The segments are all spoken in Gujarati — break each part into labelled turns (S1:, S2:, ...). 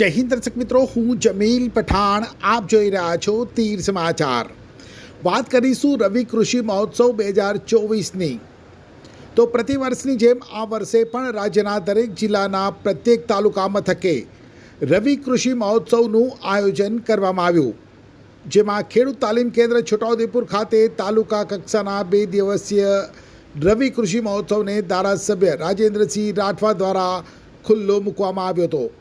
S1: જય હિન્દ દર્શક મિત્રો, હું જમીલ પઠાણ, આપ જોઈ રહ્યા છો તીર સમાચાર. વાત કરીશું રવિ કૃષિ મહોત્સવ બે હજાર ચોવીસની. તો પ્રતિવર્ષની જેમ આ વર્ષે પણ રાજ્યના દરેક જિલ્લાના પ્રત્યેક તાલુકા મથકે રવિ કૃષિ મહોત્સવનું આયોજન કરવામાં આવ્યું. જેમાં ખેડૂત તાલીમ કેન્દ્ર છોટાઉદેપુર ખાતે તાલુકા કક્ષાના બે દિવસીય રવિ કૃષિ મહોત્સવને ધારાસભ્ય રાજેન્દ્રસિંહ રાઠવા દ્વારા ખુલ્લો મૂકવામાં આવ્યો હતો.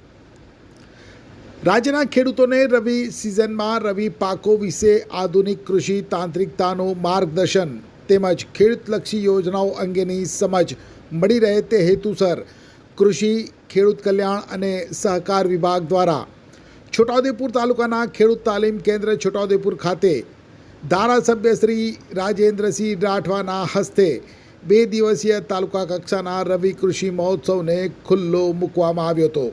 S1: રાજ્યના ખેડૂતોને રવિ સિઝનમાં રવિ પાકો વિશે આધુનિક કૃષિ તાંત્રિકતાનું માર્ગદર્શન તેમજ ખેડૂતલક્ષી યોજનાઓ અંગેની સમજ મળી રહે તે હેતુસર કૃષિ, ખેડૂત કલ્યાણ અને સહકાર વિભાગ દ્વારા છોટાઉદેપુર તાલુકાના ખેડૂત તાલીમ કેન્દ્ર છોટાઉદેપુર ખાતે ધારાસભ્ય શ્રી રાજેન્દ્રસિંહ રાઠવાના હસ્તે બે દિવસીય તાલુકા કક્ષાના રવિ કૃષિ મહોત્સવને ખુલ્લો મૂકવામાં આવ્યો હતો.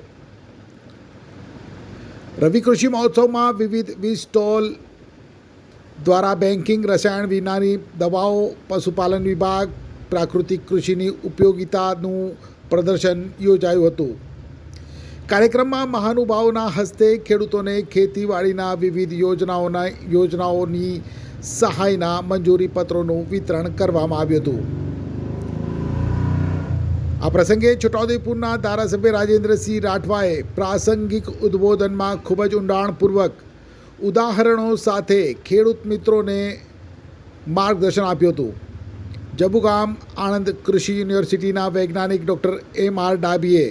S1: રવિ કૃષિ મહોત્સવમાં વિવિધ વીજ સ્ટોલ દ્વારા બેન્કિંગ, રસાયણ વિનાની દવાઓ, પશુપાલન વિભાગ, પ્રાકૃતિક કૃષિની ઉપયોગિતાનું પ્રદર્શન યોજાયું હતું. કાર્યક્રમમાં મહાનુભાવોના હસ્તે ખેડૂતોને ખેતીવાડીના વિવિધ યોજનાઓના યોજનાઓની સહાયના મંજૂરી પત્રોનું વિતરણ કરવામાં આવ્યું હતું. આ પ્રસંગે છોટાઉદેપુરના ધારાસભ્ય રાજેન્દ્રસિંહ રાઠવાએ પ્રાસંગિક ઉદ્બોધનમાં ખૂબ જ ઊંડાણપૂર્વક ઉદાહરણો સાથે ખેડૂત મિત્રોને માર્ગદર્શન આપ્યું હતું. જબુગામ આણંદ કૃષિ યુનિવર્સિટીના વૈજ્ઞાનિક ડૉક્ટર એમ આર ડાબીએ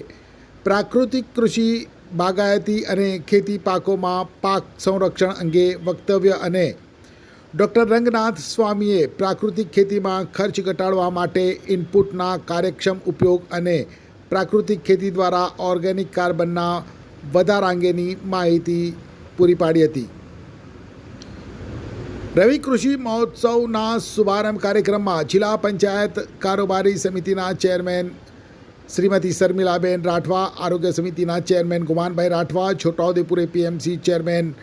S1: પ્રાકૃતિક કૃષિ, બાગાયતી અને ખેતી પાકોમાં પાક સંરક્ષણ અંગે વક્તવ્ય અને ડૉક્ટર રંગનાથ સ્વામીએ પ્રાકૃતિક ખેતીમાં ખર્ચ ઘટાડવા માટે ઇનપુટના કાર્યક્ષમ ઉપયોગ અને પ્રાકૃતિક ખેતી દ્વારા ઓર્ગેનિક કાર્બનના વધારા અંગેની માહિતી પૂરી પાડી હતી. રવિ કૃષિ મહોત્સવના શુભારંભ કાર્યક્રમમાં જિલ્લા પંચાયત કારોબારી સમિતિના ચેરમેન શ્રીમતી શર્મિલાબેન રાઠવા, આરોગ્ય સમિતિના chairman Gumanbhai Rathwa, Chhota Udepur APMC chairman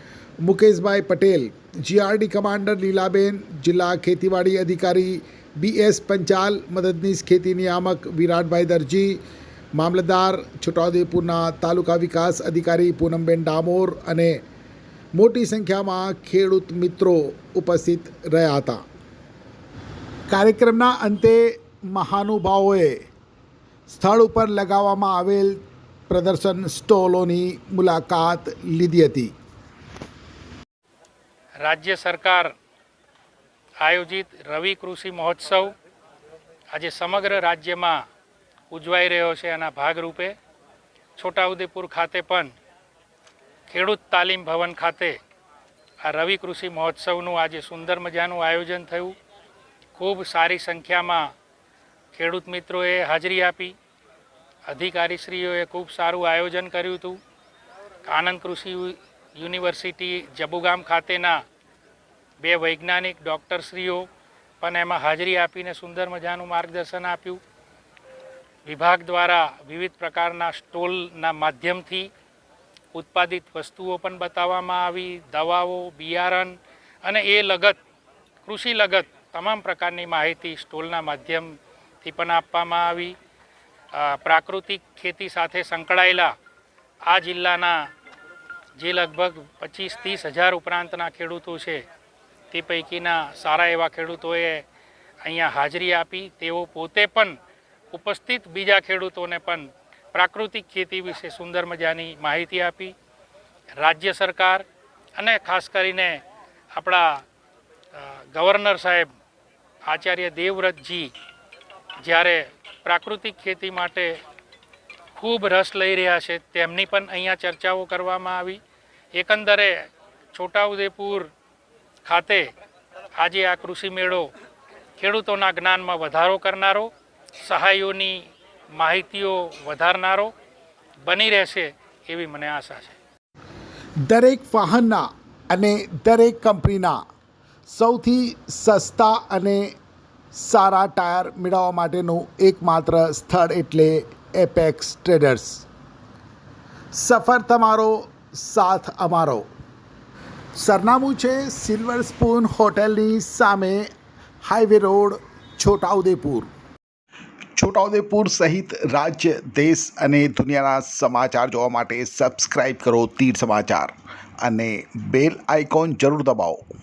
S1: મુકેશભાઈ પટેલ જીઆરડી કમાન્ડર લીલાબેન, જિલ્લા ખેતીવાડી અધિકારી બી એસ પંચાલ, મદદનીશ ખેતી નિયામક વિરાટભાઈ દરજી, મામલતદાર છોટાઉદેપુરના તાલુકા વિકાસ અધિકારી પૂનમબેન ડામોર અને મોટી સંખ્યામાં ખેડૂત મિત્રો ઉપસ્થિત રહ્યા હતા. કાર્યક્રમના અંતે મહાનુભાવોએ સ્થળ ઉપર લગાવવામાં આવેલ પ્રદર્શન સ્ટોલોની મુલાકાત લીધી હતી.
S2: રાજ્ય સરકાર આયોજિત રવિ કૃષિ મહોત્સવ આજે સમગ્ર રાજ્યમાં ઉજવાઈ રહ્યો છે એના ભાગરૂપે છોટાઉદેપુર ખાતે પણ ખેડૂત તાલીમ ભવન ખાતે આ રવિ કૃષિ મહોત્સવનું આજે સુંદર મજાનું આયોજન થયું. ખૂબ સારી સંખ્યામાં ખેડૂત મિત્રોએ હાજરી આપી. અધિકારીશ્રીઓએ ખૂબ સારું આયોજન કર્યું હતું. આનંદ કૃષિ યુનિવર્સિટી જબુગામ ખાતેના બે વૈજ્ઞાનિક ડૉક્ટરશ્રીઓ પણ એમાં હાજરી આપીને સુંદર મજાનું માર્ગદર્શન આપ્યું. વિભાગ દ્વારા વિવિધ પ્રકારના સ્ટોલના માધ્યમથી ઉત્પાદિત વસ્તુઓ પણ બતાવવામાં આવી, દવાઓ, બિયારણ અને એ લગત, કૃષિ લગત તમામ પ્રકારની માહિતી સ્ટોલના માધ્યમથી પણ આપવામાં આવી. પ્રાકૃતિક ખેતી સાથે સંકળાયેલા આ જિલ્લાના જે લગભગ પચીસ ત્રીસ હજાર ઉપરાંતના ખેડૂતો છે તે પૈકીના સારા એવા ખેડૂતોએ અહીંયા હાજરી આપી. તેઓ પોતે પણ ઉપસ્થિત બીજા ખેડૂતોને પણ પ્રાકૃતિક ખેતી વિશે સુંદર મજાની માહિતી આપી. રાજ્ય સરકાર અને ખાસ કરીને આપણા ગવર્નર સાહેબ આચાર્ય દેવવ્રતજી જ્યારે પ્રાકૃતિક ખેતી માટે ખૂબ રસ લઈ રહ્યા છે, તેમની પણ અહીંયા ચર્ચાઓ કરવામાં આવી. એકંદરે છોટાઉદેપુર ખાતે આજે આ કૃષિ મેળો ખેડૂતોના જ્ઞાનમાં વધારો કરનારો, સહાયોની માહિતીઓ વધારનારો બની રહેશે એવી મને આશા છે.
S1: દરેક વાહનના અને દરેક કંપનીના સૌથી સસ્તા અને સારા ટાયર મેળવવા માટેનું એકમાત્ર સ્થળ એટલે એપેક્સ ટ્રેડર્સ. સફર તમારો સાથ અમારો. સરનામું છે સિલ્વર સ્પૂન હોટેલની સામે હાઈવે રોડ, છોટાઉદેપુર. છોટાઉદેપુર સહિત રાજ્ય, દેશ અને દુનિયાના સમાચાર જોવા માટે સબસ્ક્રાઈબ કરો તીર સમાચાર અને બેલ આઇકોન જરૂર દબાવો.